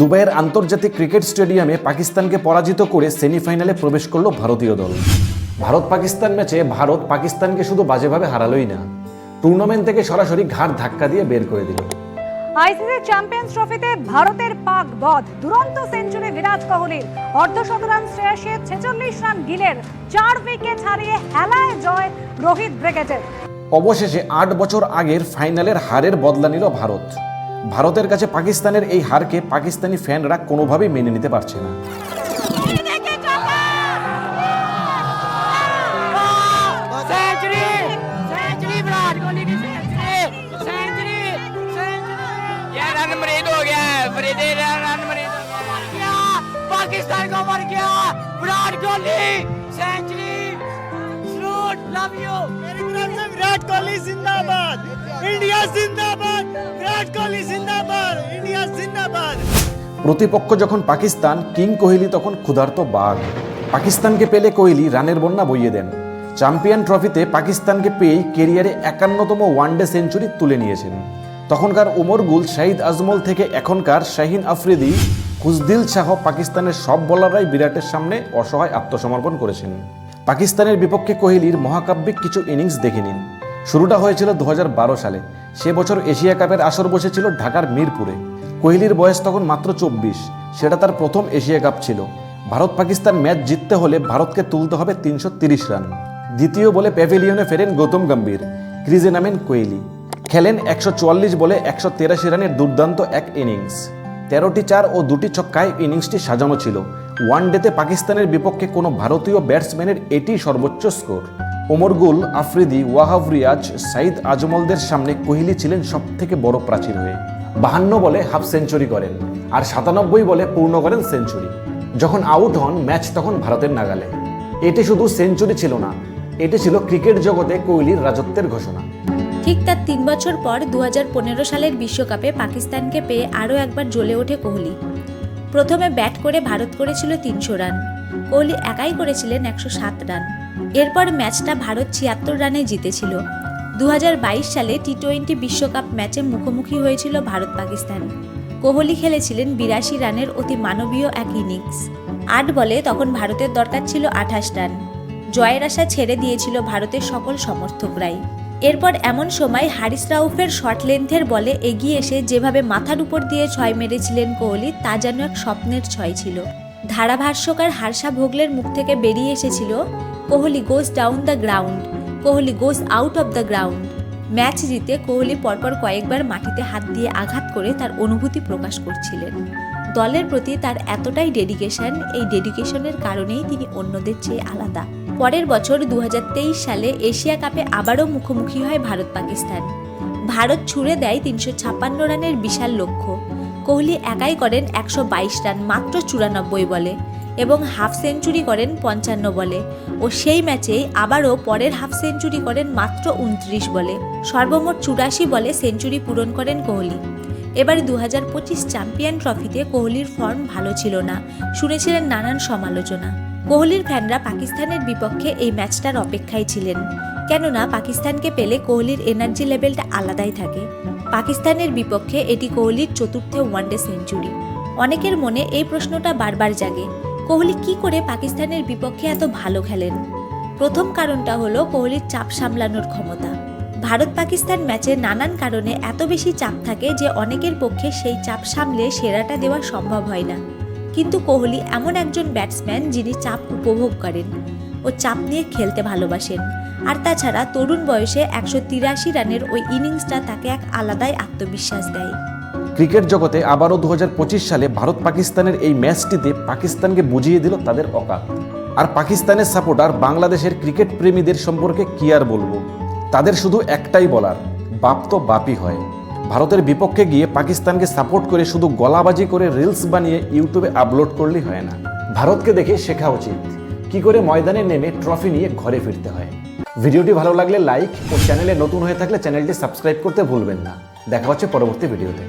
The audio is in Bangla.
দুবাইয়ের আন্তর্জাতিক ক্রিকেট স্টেডিয়ামে পাকিস্তানকে পরাজিত করে সেমিফাইনালে প্রবেশ করল ভারতীয় দল। ভারত পাকিস্তান ম্যাচে ভারত পাকিস্তানকে শুধু বাজেভাবে হারালোই না টুর্নামেন্ট থেকে সরাসরি ঘাট ধাক্কা দিয়ে বের করে দিল। আইসিসি চ্যাম্পিয়ন্স ট্রফিতে ভারতের পাক বধ দুরন্ত সেঞ্চুরি বিরাট কোহলির। অর্ধশতরান শ্রেয়াসে ছেচল্লিশ রান গিলের চার উইকেট হারিয়ে হেলায় জয় রোহিত ব্রিগেডের অবশেষে আট বছর আগের ফাইনালের হারের বদলা নিল ভারত। ভারতের কাছে পাকিস্তানের এই হারকে পাকিস্তানি ফ্যানরা কোনোভাবেই মেনে নিতে পারছে না सेंचुरी सेंचुरी विराट कोहली की सेंचुरी सेंचुरी सेंचुरी ये रन मरीद हो गया है फरीदे रन मरीद हो गया मर गया पाकिस्तान को मर गया विराट कोहली यू मेरी तरफ से विराट कोहली जिंदाबाद इंडिया जिंदाबाद विराट कोहली जिंदाबाद इंडिया जिंदाबाद প্রতিপক্ষ যখন পাকিস্তান কিং কোহলি তখন ক্ষুধার্ত বাঘ পাকিস্তানকে পেলে কোহলি রানের বন্যা বইয়ে দেন চ্যাম্পিয়ন ট্রফিতে পাকিস্তানকে পেয়েই কেরিয়ারে একান্নতম ওয়ানডে সেঞ্চুরি তুলে নিয়েছেন তখনকার উমর গুল শাহিদ আজমল থেকে এখনকার শাহিন আফ্রিদি খুজদিল শাহ পাকিস্তানের সব বোলাররাই বিরাটের সামনে অসহায় আত্মসমর্পণ করেছেন পাকিস্তানের বিপক্ষে কোহলির মহাকাব্যিক কিছু ইনিংস দেখে নিন। শুরুটা হয়েছিল দু সালে। সে বছর এশিয়া কাপের আসর বসেছিল ঢাকার মিরপুরে। কোহলির বয়স তখন মাত্র চব্বিশ। সেটা তার প্রথম এশিয়া কাপ ছিল। ভারত পাকিস্তান ম্যাচ জিততে হলে ভারতকে তুলতে হবে তিনশো তিরিশ রান। দ্বিতীয় বলে প্যাভিলিয়নে ফেরেন গৌতম গম্ভীর। ক্রিজে নামেন কোহলি। খেলেন একশো চুয়াল্লিশ বলে একশো তেরাশি রানের দুর্দান্ত এক ইনিংস। তেরোটি চার ও দুটি ছক্কায় ইনিংসটি সাজানো ছিল। ওয়ান ডেতে পাকিস্তানের বিপক্ষে কোনো ভারতীয় ব্যাটসম্যানের এটি সর্বোচ্চ স্কোর। ওমর গুল, আফ্রিদি, ওয়াহাব রিয়াজ, সাইদ আজমলদের সামনে কোহলি ছিলেন সব থেকে বড় প্রাচীর হয়ে। বাহান্ন বলে হাফ সেঞ্চুরি করেন আর সাতানব্বই বলে পূর্ণ করেন সেঞ্চুরি। যখন আউট হন, ম্যাচ তখন ভারতের নাগালে। এটি শুধু সেঞ্চুরি ছিল না, এটি ছিল ক্রিকেট জগতে কোহলির রাজত্বের ঘোষণা। ঠিক তার তিন বছর পর দু হাজার পনেরো সালের বিশ্বকাপে পাকিস্তানকে পেয়ে আরও একবার জ্বলে ওঠে কোহলি। প্রথমে ব্যাট করে ভারত করেছিল তিনশো রান। কোহলি একাই করেছিলেন একশো সাত রান। এরপর ম্যাচটা ভারত ছিয়াত্তর রানে জিতেছিল। দু হাজার বাইশ সালে টি টোয়েন্টি বিশ্বকাপ ম্যাচে মুখোমুখি হয়েছিল ভারত পাকিস্তান কোহলি খেলেছিলেন বিরাশি রানের অতি মানবীয় এক ইনিংস। আট বলে তখন ভারতের দরকার ছিল আঠাশ রান। জয়ের আশা ছেড়ে দিয়েছিল ভারতের সকল সমর্থকরাই। এরপর এমন সময় হারিস রাউফের শর্ট লেন্থের বলে এগিয়ে এসে যেভাবে মাথার উপর দিয়ে ছয় মেরেছিলেন কোহলি, তা যেন এক স্বপ্নের ছয় ছিল। ধারাভাষ্যকার হার্ষা ভোগলের মুখ থেকে বেরিয়ে এসেছিল, Kohli goes down the ground Kohli goes out of the ground match জিতে কোহলি পরপর কয়েকবার মাটিতে হাত দিয়ে আঘাত করে তার অনুভূতি প্রকাশ করছিলেন। দলের প্রতি তার এতটাই ডেডিকেশন এই ডেডিকেশনের কারণেই তিনি অন্যদের চেয়ে আলাদা। পরের বছর দু হাজার তেইশ সালে এশিয়া কাপে আবারও মুখোমুখি হয় ভারত পাকিস্তান। ভারত ছুড়ে দেয় তিনশো ছাপ্পান্ন রানের বিশাল লক্ষ্য। কোহলি একাই করেন একশো বাইশ রান মাত্র চুরানব্বই বলে এবং হাফ সেঞ্চুরি করেন পঞ্চান্ন বলে ও সেই ম্যাচেই আবারও পরের হাফ সেঞ্চুরি করেন মাত্র উনত্রিশ বলে। সর্বমোট চুরাশি বলে সেঞ্চুরি পূরণ করেন কোহলি। এবার দু হাজার পঁচিশ চ্যাম্পিয়ন ট্রফিতে কোহলির ফর্ম ভালো ছিল না, শুনেছিলেন নানান সমালোচনা। কোহলির ফ্যানরা পাকিস্তানের বিপক্ষে এই ম্যাচটার অপেক্ষায় ছিলেন। কেননা পাকিস্তানকে পেলে কোহলির এনার্জি লেভেলটা আলাদাই থাকে। পাকিস্তানের বিপক্ষে এটি কোহলির চতুর্থ ওয়ানডে সেঞ্চুরি। অনেকের মনে এই প্রশ্নটা বারবার জাগে, কোহলি কি করে পাকিস্তানের বিপক্ষে এত ভালো খেলেন? প্রথম কারণটা হলো কোহলির চাপ সামলানোর ক্ষমতা। ভারত পাকিস্তান ম্যাচে নানান কারণে এত বেশি চাপ থাকে যে অনেকের পক্ষে সেই চাপ সামলে সেরাটা দেওয়া সম্ভব হয় না। কিন্তু কোহলি এমন একজন ব্যাটসম্যান যিনি চাপ উপভোগ করেন ও চাপ নিয়ে খেলতে ভালোবাসেন। আর তাছাড়া তরুণ বয়সে একশো তিরাশি রানের ওই ইনিংসটা তাকে এক আলাদাই আত্মবিশ্বাস দেয়। ক্রিকেট জগতে আবারও দু হাজার পঁচিশ সালে ভারত পাকিস্তানের এই ম্যাচটিতে পাকিস্তানকে বুঝিয়ে দিল তাদের অকাত। আর পাকিস্তানের সাপোর্টার বাংলাদেশের ক্রিকেট প্রেমীদের সম্পর্কে কি আর বলব? তাদের শুধু একটাই বলার, বাপ তো বাপই হয়। ভারতের বিপক্ষে গিয়ে পাকিস্তানকে সাপোর্ট করে শুধু গলাবাজি করে রিলস বানিয়ে ইউটিউবে আপলোড করলেই হয় না। ভারতকে দেখে শেখা উচিত কি করে ময়দানে নেমে ট্রফি নিয়ে ঘরে ফিরতে হয়। ভিডিওটি ভালো লাগলে লাইক ও চ্যানেলে নতুন হয়ে থাকলে চ্যানেলটি সাবস্ক্রাইব করতে ভুলবেন না। দেখা হচ্ছে পরবর্তী ভিডিওতে